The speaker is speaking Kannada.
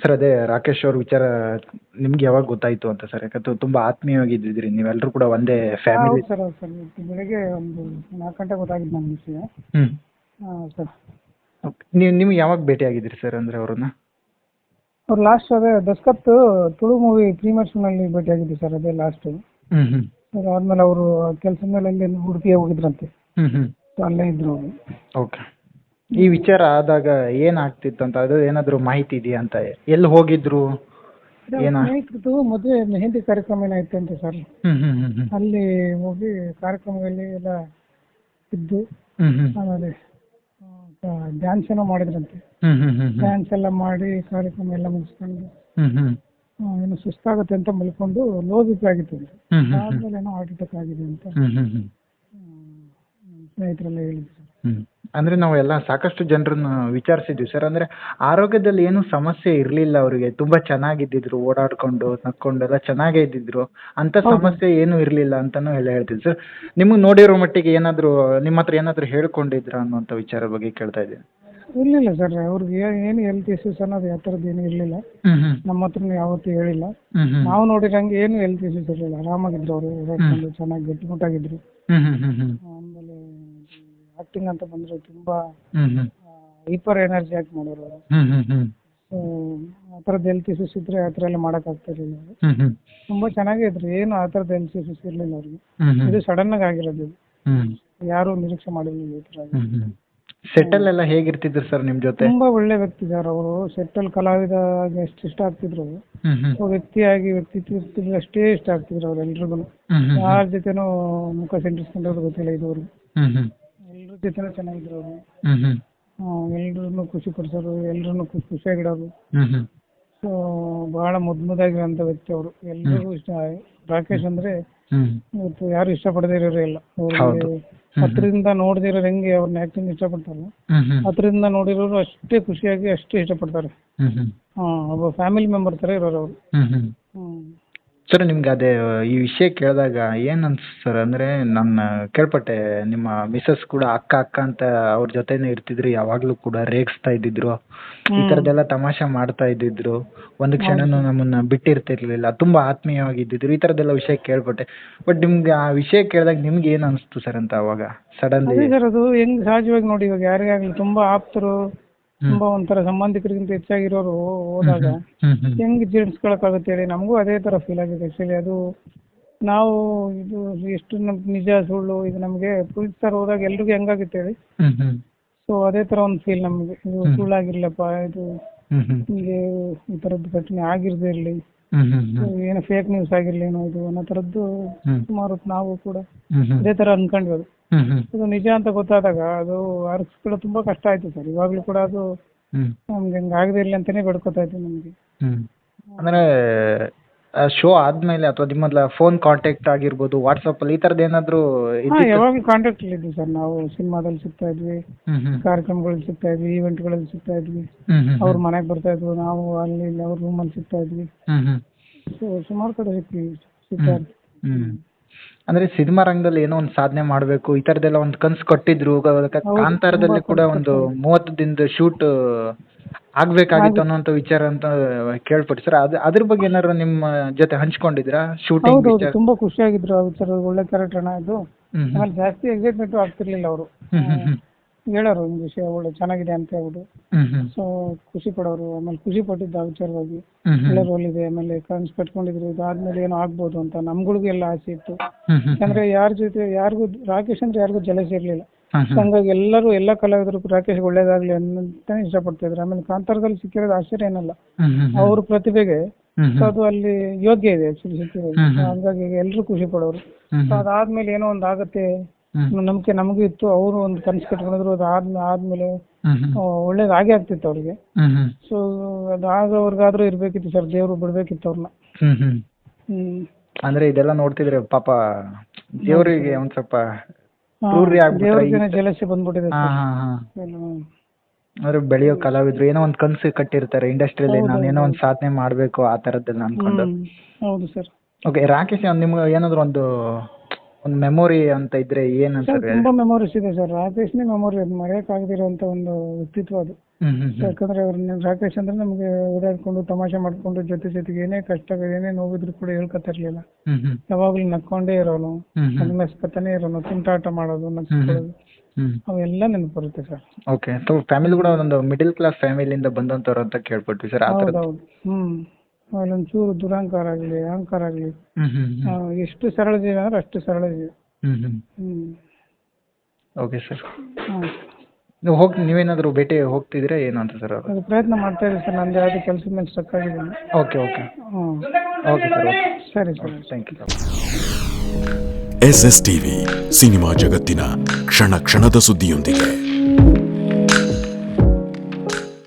ಸರ್ ಅದೇ ರಾಕೇಶ್ ಅವ್ರ ವಿಚಾರ ನಿಮ್ಗೆ ಯಾವಾಗ ಗೊತ್ತಾಯಿತು ಅಂತ ಸರ್? ಯಾಕಂದ್ರೆ ತುಂಬಾ ಆತ್ಮೀಯವಾಗಿದ್ದಿದ್ರಿ ನೀವೆಲ್ಲರೂ ಕೂಡ ಒಂದೇ ಫ್ಯಾಮಿಲಿ ಹೌದು ಸರ್ ಹೌದು ಸರ್. ಇವತ್ತು ಬೆಳಿಗ್ಗೆ ಒಂದು ನಾಲ್ಕು ಗಂಟೆ ಗೊತ್ತಾಗಿದ್ದು ನನಗೆ ವಿಷಯ. ಹ್ಮ್. ಹಾಂ ಸರ್. ನೀವು ನಿಮ್ಗೆ ಯಾವಾಗ ಭೇಟಿ ಆಗಿದ್ರಿ ಸರ್ ಅಂದ್ರೆ ಅವ್ರನ್ನ? ಅವ್ರು ಲಾಸ್ಟ್ ಅದೇ ದಸ್ಕತ್ ತುಳು ಮೂವಿ ಪ್ರೀಮಿಯರ್ಸ್ನಲ್ಲಿ ಭೇಟಿಯಾಗಿದ್ದೆ ಸರ್ ಅದೇ ಲಾಸ್ಟು ಹ್ಮ್ ಹ್ಮ್. ಅದಾದ್ಮೇಲೆ ಅವರು ಕೆಲಸದ ಮೇಲೆ ಅಲ್ಲಿ ಉಡುಪಿಗೆ ಹೋಗಿದ್ರಂತೆ. ಹ್ಮ್. ಸೊ ಅಲ್ಲೇ ಇದ್ರು ಅವರು. ಓಕೆ. ಈ ವಿಚಾರ ಆದಾಗ ಏನಾಗ್ತಿತ್ತು ಅಂತ ಅದು ಏನಾದ್ರು ಮಾಹಿತಿ ಇದೆಯಾ ಅಂತ ಎಲ್ಲಿ ಹೋಗಿದ್ರು? ಏನ? ಮದುವೆ ಮೆಹಂದಿ ಕಾರ್ಯಕ್ರಮ ಏನಾಯ್ತು ಅಂತ ಸರ್. ಹ್ಮ್ ಹ್ಮ್ ಹ್ಮ್ ಹ್ಮ್. ಅಲ್ಲಿ ಹೋಗಿ ಕಾರ್ಯಕ್ರಮದಲ್ಲಿ ಎಲ್ಲ ಇದ್ದು ಹ್ಮ್ ಹ್ಮ್. ಆಮೇಲೆ ಡ್ಯಾನ್ಸ್ ಏನೋ ಮಾಡಿದ್ರಂತೆ. ಹ್ಮ್ ಹ್ಮ್ ಹ್ಮ್ ಹ್ಮ್. ಡ್ಯಾನ್ಸ್ ಎಲ್ಲ ಮಾಡಿ ಕಾರ್ಯಕ್ರಮ ಎಲ್ಲ ಮುಗಿಸ್ಕೊಂಡು ಹ್ಮ್ ಹ್ಮ್. ಆ, ಏನು ಸುಸ್ತಾಗುತ್ತೆ ಅಂತ ಮಲ್ಕೊಂಡು ಲೋ ಬಿ ಪಿ ಆಗಿತ್ತು ಅಂತ ಹ್ಮ್ ಹ್ಮ್ ಹ್ಮ್. ಆದ್ಮೇಲೆ ಏನೋ ಹಾರ್ಟ್ ಅಟ್ಯಾಕ್ ಆಗಿದೆ ಅಂತ. ಹ್ಮ್ ಹ್ಮ್ ಹ್ಮ್. ನಮ್ಮ ಸ್ನೇಹಿತರೆಲ್ಲ ಹೇಳಿದ್ರು. ಸರ್ ನಾವು ಅಂದ್ರೆ ನಾವೆಲ್ಲ ಸಾಕಷ್ಟು ಜನರನ್ನ ವಿಚಾರಿಸಿದ್ವಿ. ಸರ್ ಅಂದ್ರೆ ಆರೋಗ್ಯದಲ್ಲಿ ಏನು ಸಮಸ್ಯೆ ಇರ್ಲಿಲ್ಲ ಅವರಿಗೆ? ತುಂಬಾ ಚೆನ್ನಾಗಿದ್ದಿದ್ರು ಓಡಾಡ್ಕೊಂಡು ನಕ್ಕೊಂಡು ಎಲ್ಲ ಚೆನ್ನಾಗೇ ಇದ್ದಿದ್ರು. ಅಂತ ಸಮಸ್ಯೆ ಏನು ಇರ್ಲಿಲ್ಲ ಅಂತಾನು ಎಲ್ಲ ಹೇಳ್ತಿದ್ರು ಸರ್ ನಿಮಗೆ ನೋಡಿರೋ ಮಟ್ಟಿಗೆ ಏನಾದ್ರು ನಿಮ್ಮ ಹತ್ರ ಏನಾದ್ರು ಹೇಳ್ಕೊಂಡಿದ್ರ ಅನ್ನುವಂಥ ವಿಚಾರ ಬಗ್ಗೆ ಕೇಳ್ತಾ ಇದ್ದೀನಿ. ಇರಲಿಲ್ಲ ಸರ್ ಅವ್ರಿಗೆ ಏನು ಹೆಲ್ತ್ ಇಶ್ಯೂಸ್ ಅನ್ನೋದು ಯಾವ ಥರದ್ದು ಏನು ಇರಲಿಲ್ಲ. ನಮ್ಮ ಹತ್ರ ಯಾವತ್ತೂ ಹೇಳಿಲ್ಲ. ನಾವು ನೋಡಿದಂಗೆ ಏನು ಹೆಲ್ತ್ ಇಶ್ಯೂಸ್ ಇರಲಿಲ್ಲ. ಆರಾಮಾಗಿದ್ರು ಅವರು ಚೆನ್ನಾಗಿ ಗಟ್ಟಿಮುಟ್ಟಾಗಿದ್ರು ಆಕ್ಟಿಂಗ್ ಅಂತ ಬಂದ್ರೆ ತುಂಬಾ ಹೈಪರ್ ಎನರ್ಜಿ ಆಗಿ ಮಾಡೋರು ಅವರು ಸೊ ಆ ಹೆಲ್ತ್ ಇಶ್ಯೂಸ್ ಇದ್ದರೆ ಆ ಥರ ಎಲ್ಲ ಮಾಡೋಕ್ಕಾಗ್ತಾ ಇರಲಿಲ್ಲ ಅವರು. ತುಂಬಾ ಚೆನ್ನಾಗೇ ಇದ್ರು ಏನು ಆ ಥರದ್ದು ಹೆಲ್ತ್ ಇಶ್ಯೂಸ್ ಇರಲಿಲ್ಲ ಅವ್ರಿಗೆ. ಇದು ಸಡನ್ ಆಗಿ ಆಗಿರೋದು ಇದು. ಯಾರು ನಿರೀಕ್ಷೆ ಮಾಡಿರಲಿಲ್ಲ ಈ ಥರ. ಹ್ಮ್ ಹ್ಮ್. ಸೆಟಲ್ ಎಲ್ಲ ಹೇಗಿರ್ತಿದ್ರು ಸರ್ ನಿಮ್ ಜೊತೆ? ತುಂಬಾ ಒಳ್ಳೆ ವ್ಯಕ್ತಿ ಸರ್ ಅವರು. ಸೆಟ್ಟಲ್ ಕಲಾವಿದ ಆಗಿ ಎಷ್ಟು ಇಷ್ಟ ಆಗ್ತಿದ್ರು ಹ್ಮ್ ಹ್ಮ್. ವ್ಯಕ್ತಿಯಾಗಿ ವ್ಯಕ್ತಿತ್ವ ಅಷ್ಟೇ ಇಷ್ಟ ಆಗ್ತಿದ್ರು ಅವ್ರು ಎಲ್ರಿಗೂ ಹ್ಮ್ ಹ್ಮ್. ಯಾರ ಜೊತೆನೂ ಮುಖ ಸಿಂಡಿಸ್ಕೊಂಡಿರೋದು ಗೊತ್ತಿಲ್ಲ ಇದುವರೆಗೂ. ಹ್ಮ್ ಹ್ಮ್. ಜೊತೆನೂ ಚೆನ್ನಾಗಿದ್ರು ಅವರು. ಹ್ಮ್ ಹ್ಮ್. ಖುಷಿ ಪಡಿಸೋರು ಎಲ್ರನ್ನೂ ಖುಷಿ ಖುಷಿಯಾಗಿಡೋರು ಹ್ಮ್ ಹ್ಮ್. ಸೊ ಬಹಳ ಮುದ್ದಾಗಿರೋಂಥ ವ್ಯಕ್ತಿ ಅವರು. ಎಲ್ರಿಗೂ ಇಷ್ಟ. ರಾಕೇಶ್ ಅಂದ್ರೆ ಹ್ಮ್. ಇವತ್ತು ಯಾರು ಇಷ್ಟಪಡದೇ ಇರೋರು ಇಲ್ಲ. ಹೌದು. ಅವ್ರಿಗೆ ಹತ್ರದಿಂದ ನೋಡದೇ ಇರೋರು ಹೆಂಗೆ ಅವ್ರನ್ನ ಆಕ್ಟಿಂಗ್ ಇಷ್ಟಪಡ್ತಾರೆ? ಹ್ಮ್ ಹ್ಮ್. ನೋಡಿರೋರು ಅಷ್ಟೇ ಖುಷಿಯಾಗಿ ಅಷ್ಟೇ ಇಷ್ಟಪಡ್ತಾರೆ. ಹ್ಮ್ ಹ್ಮ್. ಹಾಂ ಒಬ್ಬ ಫ್ಯಾಮಿಲಿ ಮೆಂಬರ್ ತರ ಇರೋರು ಅವರು. ಹ್ಮ್. ಸರ್ ನಿಮ್ಗೆ ಅದೇ ಈ ವಿಷಯ ಕೇಳಿದಾಗ ಏನ್ ಅನ್ಸ್ತು ಸರ್ ಅಂದ್ರೆ ನಾನು ಕೇಳ್ಪಟ್ಟೆ ನಿಮ್ಮ ಮಿಸ್ಸಸ್ ಕೂಡ ಅಕ್ಕ ಅಕ್ಕ ಅಂತ ಅವ್ರ ಜೊತೆನೇ ಇರ್ತಿದ್ರು ಯಾವಾಗ್ಲೂ ಕೂಡ ರೇಗಿಸ್ತಾ ಇದ್ದಿದ್ರು. ಈ ತರದೆಲ್ಲ ತಮಾಷೆ ಮಾಡ್ತಾ ಇದ್ದಿದ್ರು. ಒಂದು ಕ್ಷಣನೂ ನಮ್ಮನ್ನ ಬಿಟ್ಟಿರ್ತಿರ್ಲಿಲ್ಲ. ತುಂಬಾ ಆತ್ಮೀಯವಾಗಿದ್ದಿದ್ರು. ಈ ತರದೆಲ್ಲ ವಿಷಯ ಕೇಳ್ಪಟ್ಟೆ. ಬಟ್ ನಿಮ್ಗೆ ಆ ವಿಷಯ ಕೇಳಿದಾಗ ನಿಮ್ಗೆ ಏನ್ ಅನ್ಸ್ತು ಸರ್ ಅಂತ ಅವಾಗ? ಸಡನ್ಲಿ ಅದೇ ಸರ್ ಅದು ಹೆಂಗ್ ಸಹಜವಾಗಿ ನೋಡಿ ಇವಾಗ ಯಾರಿಗಾಗ್ಲಿ ತುಂಬಾ ಆಪ್ತರು ತುಂಬಾ ಒಂಥರ ಸಂಬಂಧಿಕರಿಗಿಂತ ಹೆಚ್ಚಾಗಿರೋರು ಹೋದಾಗ ಹೆಂಗ್ ಜೀರ್ಣಿಸ್ಕೊಳಕ್ಕಾಗುತ್ತೆ ಹೇಳಿ ನಮಗೂ ಅದೇ ತರ ಫೀಲ್ ಆಗಿದೆ ಆಕ್ಚುಲಿ ಅದು ನಾವು ಇದು ಎಷ್ಟು ನಮ್ ನಿಜ ಸುಳ್ಳು ಇದು ನಮಗೆ ಪುಲಿಸ್ ಸರ್ ಹೋದಾಗ ಎಲ್ರಿಗೂ ಹೆಂಗಾಗುತ್ತೆ ಹೇಳಿ. ಸೊ ಅದೇ ತರ ಒಂದು ಫೀಲ್ ನಮಗೆ. ಇದು ಸುಳ್ಳಾಗಿರ್ಲಪ್ಪ ಇದು ಹಿಂಗೆ ಈ ಘಟನೆ ಆಗಿರದೇ ಇರಲಿ. ಹ್ಮ್ ಹ್ಮ್ ಹ್ಮ್. ಏನೋ ಫೇಕ್ ನ್ಯೂಸ್ ಆಗಿರ್ಲಿ ಏನೋ ಇದು ಅನ್ನೋ ತರದ್ದು ಹ್ಮ್. ಸುಮಾರು ಹೊತ್ತು ನಾವು ಕೂಡ ಹ್ಮ್ ಹ್ಮ್. ಅದೇ ಥರ ಅನ್ಕೊಂಡ್ವಿ ಅದು ಹ್ಮ್ ಹ್ಮ್. ಇದು ನಿಜ ಅಂತ ಗೊತ್ತಾದಾಗ ಅದು ಅರ್ಸ್ಕೊಳ್ಳೋ ತುಂಬಾ ಕಷ್ಟ ಆಯ್ತು ಸರ್. ಇವಾಗ್ಲೂ ಕೂಡ ಅದು ಹ್ಮ್. ನಮ್ಗೆ ಹಂಗೆ ಆಗದೇ ಇರಲಿ ಅಂತಾನೆ ಬೇಡ್ಕೊತಾ ಇದ್ವಿ ನಮಗೆ. ಹ್ಮ್. ಅಂದ್ರೆ ಶೋ ಆದ್ಮೇಲೆ ಅಥವಾ ನಿಮ್ಮ ಫೋನ್ ಕಾಂಟ್ಯಾಕ್ಟ್ ಆಗಿರ್ಬೋದು ಅಲ್ಲಿ ಈ ತರದ್ ಏನಾದ್ರು ಹಾ? ಯಾವಾಗಲೂ ಕಾಂಟ್ಯಾಕ್ಟ್ ಇದ್ವಿ ಸರ್. ನಾವು ಸಿನಿಮಾದಲ್ಲಿ ಸಿಗ್ತಾ ಇದ್ವಿ ಕಾರ್ಯಕ್ರಮಗಳಲ್ಲಿ ಸಿಗ್ತಾ ಇದ್ವಿ ಈವೆಂಟ್ಗಳಲ್ಲಿ ಸಿಗ್ತಾ ಇದ್ವಿ. ಅವ್ರ ಮನೆಗೆ ಬರ್ತಾ ಇದ್ರು ನಾವು ಅಲ್ಲಿ ಇಲ್ಲಿ ಅವ್ರ ರೂಮಲ್ಲಿ ಸಿಗ್ತಾ ಇದ್ವಿ. ಸೊ ಸುಮಾರು ಕಡೆ ಸಿಗ್ತೀವಿ ಸಿಗ್ತಾ ಅಂದ್ರೆ ಸಿನಿಮಾ ರಂಗದಲ್ಲಿ ಏನೋ ಒಂದು ಸಾಧನೆ ಮಾಡಬೇಕು ಈ ತರದೆಲ್ಲ ಒಂದು ಕನ್ಸು ಕೊಟ್ಟಿದ್ರು ಗ- ಕಾಂತಾರದಲ್ಲಿ ಕೂಡ ಒಂದು ಮೂವತ್ತು ದಿನದ ಶೂಟ್ ಆಗ್ಬೇಕಾಗಿತ್ತು ಅನ್ನೋಂಥ ವಿಚಾರ ಅಂತ ಕೇಳ್ಪಟ್ಟು ಸರ್ ಅದ್ ಅದ್ರ ಬಗ್ಗೆ ಏನಾದ್ರು ನಿಮ್ಮ ಜೊತೆ ಹಂಚ್ಕೊಂಡಿದ್ರಾ ಶೂಟಿಂಗ್ ಹೌದೌದು ವಿಚಾರ? ತುಂಬಾ ಖುಷಿಯಾಗಿದ್ರು ಆ ಒಳ್ಳೆ ಕ್ಯಾರೆಕ್ಟರ್ ಅಣ್ಣ ಇದು. ಹ್ಮ್ ಹ್ಮ್. ಆಮೇಲೆ ಜಾಸ್ತಿ ಎಕ್ಸೈಟ್ಮೆಂಟ್ ಆಗ್ತಿರ್ಲಿಲ್ಲ ಅವರು. ಹ್ಮ್ ಹ್ಮ್ ಹ್ಮ್. ಹೇಳೋರು ಒಂದು ವಿಷಯ ಒಳ್ಳೆ ಚೆನ್ನಾಗಿದೆ ಅಂತ ಹೇಳ್ಬಿಟ್ಟು. ಹ್ಮ್ ಹ್ಮ್. ಸೊ ಖುಷಿ ಪಡೋರು ಆಮೇಲೆ ಖುಷಿ ಪಟ್ಟಿದ್ದು ಆ ವಿಚಾರವಾಗಿ. ಹ್ಮ್ ಹ್ಮ್. ಒಳ್ಳೆ ರೋಲ್ ಇದೆ ಆಮೇಲೆ ಕನ್ಸ್ ಕಟ್ಕೊಂಡಿದ್ರು. ಇದಾದ್ಮೇಲೆ ಏನೋ ಆಗ್ಬೋದು ಅಂತ ನಮ್ಗಳಿಗೂ ಎಲ್ಲ ಆಸೆ ಇತ್ತು. ಹ್ಮ್ ಹ್ಮ್ ಯಾಕಂದ್ರೆ ಯಾರ ಜೊತೆ ಯಾರಿಗೂ ರಾಕೇಶ್ ಅಂದ್ರೆ ಯಾರಿಗೂ ಜಲಸಿ ಇರ್ಲಿಲ್ಲ. ಹಂಗಾಗಿ ಎಲ್ಲರೂ ಎಲ್ಲ ಕಲಾವಿದರು ರಾಕೇಶ್ ಒಳ್ಳೇದಾಗ್ಲಿ ಅಂತಾನೆ ಇಷ್ಟಪಡ್ತಾ ಇದ್ರು. ಆಮೇಲೆ ಕಾಂತಾರದಲ್ಲಿ ಸಿಕ್ಕಿರೋದು ಆಶ್ಚರ್ಯ ಏನಲ್ಲ. ಅವ್ರ ಪ್ರತಿಭೆಗೆ ಸೊ ಅದು ಅಲ್ಲಿ ಯೋಗ್ಯ ಇದೆ ಆಕ್ಚುಲಿ ಸಿಕ್ಕಿರೋದು. ಹಂಗಾಗಿ ಎಲ್ಲರೂ ಖುಷಿ ಪಡೋರು. ಸೊ ಅದಾದ್ಮೇಲೆ ಏನೋ ಒಂದ್ ಆಗತ್ತೆ ನಂಬಿಕೆ ನಮಗೂ ಇತ್ತು. ಅವರು ಒಂದು ಕನಸು ಕಟ್ಕೊಂಡಿದ್ರು. ಅದು ಆದ್ಮೇಲೆ ಆದ್ಮೇಲೆ ಹ್ಮ್ ಹ್ಮ್. ಆಗ್ತಿತ್ತು ಅವ್ರಿಗೆ. ಸೊ ಅದು ಆಗೋರ್ಗಾದ್ರೂ ಇರ್ಬೇಕಿತ್ತು ಸರ್. ದೇವ್ರು ಬಿಡ್ಬೇಕಿತ್ತು ಅವ್ರನ್ನ ಅಂದ್ರೆ ಇದೆಲ್ಲ ನೋಡ್ತಿದ್ರೆ ಪಾಪ ದೇವರಿಗೆ ಒಂದ್ ಸ್ವಲ್ಪ ಕ್ರೂರಿ ಆಗ್ಬಿಟ್ರೆ ದೇವ್ರಿಗೇನೆ ಜಲಸಿ ಬಂದ್ಬಿಟ್ಟಿದೆ ಹಾ ಸರ್. ಹಾ ಹಾ. ಏನು, ಅಂದ್ರೆ ಬೆಳೆಯೋ ಕಲಾವಿದ್ರು ಏನೋ ಒಂದ್ ಕನ್ಸು ಕಟ್ಟಿರ್ತಾರೆ ಇಂಡಸ್ಟ್ರಿಯಲ್ಲಿ ನಾನು ಏನೋ ಒಂದ್ ಸಾಧನೆ ಮಾಡ್ಬೇಕು ಆ ತರದ್ದೆಲ್ಲ ಅನ್ಕೊಂಡು ಹೌದು ಸರ್. ಓಕೆ ರಾಕೇಶ್ ಅವ್ರು ನಿಮ್ಗೆ ಏನಾದ್ರು ಒಂದು ಒಂದು ಮೆಮೊರಿ ಅಂತ ಇದ್ರೆ ಏನು ಸರ್ ತುಂಬಾ ಮೆಮೊರೀಸ್ ಇದೆ ಸರ್ ರಾಕೇಶ್ನೇ ಮೆಮೊರಿ ಅದು ಮರೆಯೋಕ್ಕಾಗದಿರೋಂಥ ಒಂದು ವ್ಯಕ್ತಿತ್ವ ಅದು. ಯಾಕಂದ್ರೆ ಅವ್ರು ರಾಕೇಶ್ ಅಂದ್ರೆ ನಮಗೆ ಓಡಾಡ್ಕೊಂಡು ತಮಾಷೆ ಮಾಡ್ಕೊಂಡು ಜೊತೆ ಜೊತೆಗೆ ಏನೇ ಕಷ್ಟ ಏನೇ ನೋವಿದ್ರು ಕೂಡ ಹೇಳ್ಕೊತಾ ಇರ್ಲಿಲ್ಲ. ಯಾವಾಗ್ಲೂ ನಕ್ಕೊಂಡೇ ಇರೋನು ನಗ್ನಸ್ಕೊತಾನೆ ಇರೋನು ತುಂಟಾಟ ಮಾಡೋದು ನಗ್ಸ್ಕೊಳ್ಳೋದು. ಹ್ಮ್. ಅವೆಲ್ಲ ನೆನಪು ಬರುತ್ತೆ ಸರ್ ಓಕೆ ಸೊ ಫ್ಯಾಮಿಲಿ ಕೂಡ ಒಂದು ಮಿಡಿಲ್ ಕ್ಲಾಸ್ ಫ್ಯಾಮಿಲಿಯಿಂದ ಬಂದಂತವ್ರು ಅಂತ ಕೇಳ್ಪಟ್ವಿ ಸರ್ ಆ ಹೌದೌದು. ಹ್ಮ್. ಒಂಚೂರು ದುರಹಂಕಾರ ಆಗಲಿ ಅಹಂಕಾರ ಆಗಲಿ ಹ್ಮ್ ಹ್ಮ್. ಹ್ಮ್ ಎಷ್ಟು ಸರಳ ಜೀವ ಅಂದ್ರೆ ಅಷ್ಟು ಸರಳ ಜೀವ. ಹ್ಮ್ ಹ್ಮ್. ಹ್ಮ್. ಓಕೆ ಸರ್ ನೀವು ಹೋಗಿ ನೀವೇನಾದರೂ ಭೇಟಿ ಹೋಗ್ತಿದ್ರೆ ಏನು ಅಂತ ಸರ್ ಅದು ಪ್ರಯತ್ನ ಮಾಡ್ತಾ ಇದ್ದೀನಿ ಸರ್ ನಂದು ಯಾವುದೇ ಕೆಲಸದ ಮೇಲೆ ಸ್ಟಕ್ ಆಗಿದ್ದೀನಿ. Okay okay okay sir okay ಸರಿ sir. Thank you S S TV cinema ಜಗತ್ತಿನ ಕ್ಷಣ ಕ್ಷಣದ ಸುದ್ದಿಯೊಂದಿಗೆ.